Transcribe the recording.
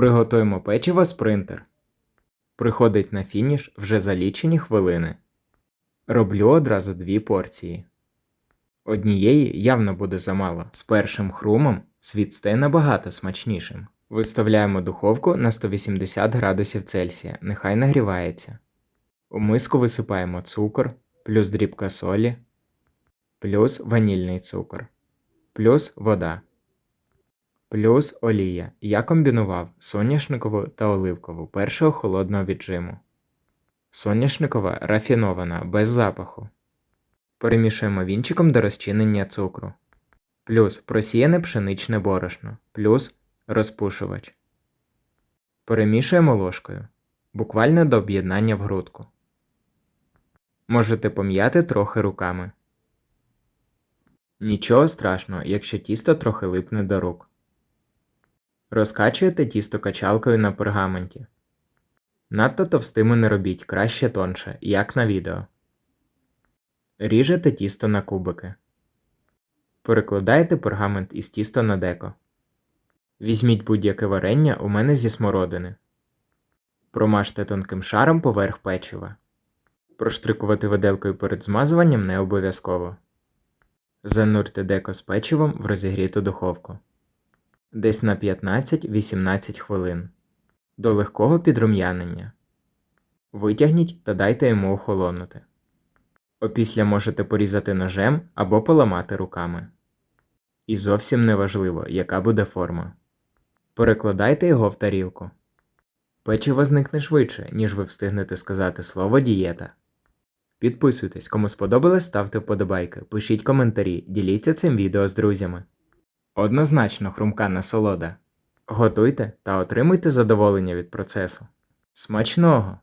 Приготуємо печиво спринтер. Приходить на фініш вже за лічені хвилини. Роблю одразу дві порції. Однієї явно буде замало. З першим хрумом світ стає набагато смачнішим. Виставляємо духовку на 180 градусів Цельсія, нехай нагрівається. У миску висипаємо цукор, плюс дрібка солі, плюс ванільний цукор, плюс вода, плюс олія. Я комбінував соняшникову та оливкову першого холодного віджиму. Соняшникова рафінована, без запаху. Перемішуємо вінчиком до розчинення цукру. Плюс просіяне пшеничне борошно, плюс розпушувач. Перемішуємо ложкою, буквально до об'єднання в грудку. Можете пом'яти трохи руками. Нічого страшного, якщо тісто трохи липне до рук. Розкачуєте тісто качалкою на пергаменті. Надто товстими не робіть, краще тонше, як на відео. Ріжете тісто на кубики. Перекладаєте пергамент із тіста на деко. Візьміть будь-яке варення у мене зі смородини. Промажте тонким шаром поверх печива. Проштрикувати виделкою перед змазуванням не обов'язково. Занурте деко з печивом в розігріту духовку. Десь на 15-18 хвилин. До легкого підрум'янення. Витягніть та дайте йому охолонути. Опісля можете порізати ножем або поламати руками. І зовсім не важливо, яка буде форма. Перекладайте його в тарілку. Печиво зникне швидше, ніж ви встигнете сказати слово дієта. Підписуйтесь, кому сподобалось, ставте вподобайки, пишіть коментарі, діліться цим відео з друзями. Однозначно хрумка насолода. Готуйте та отримуйте задоволення від процесу. Смачного!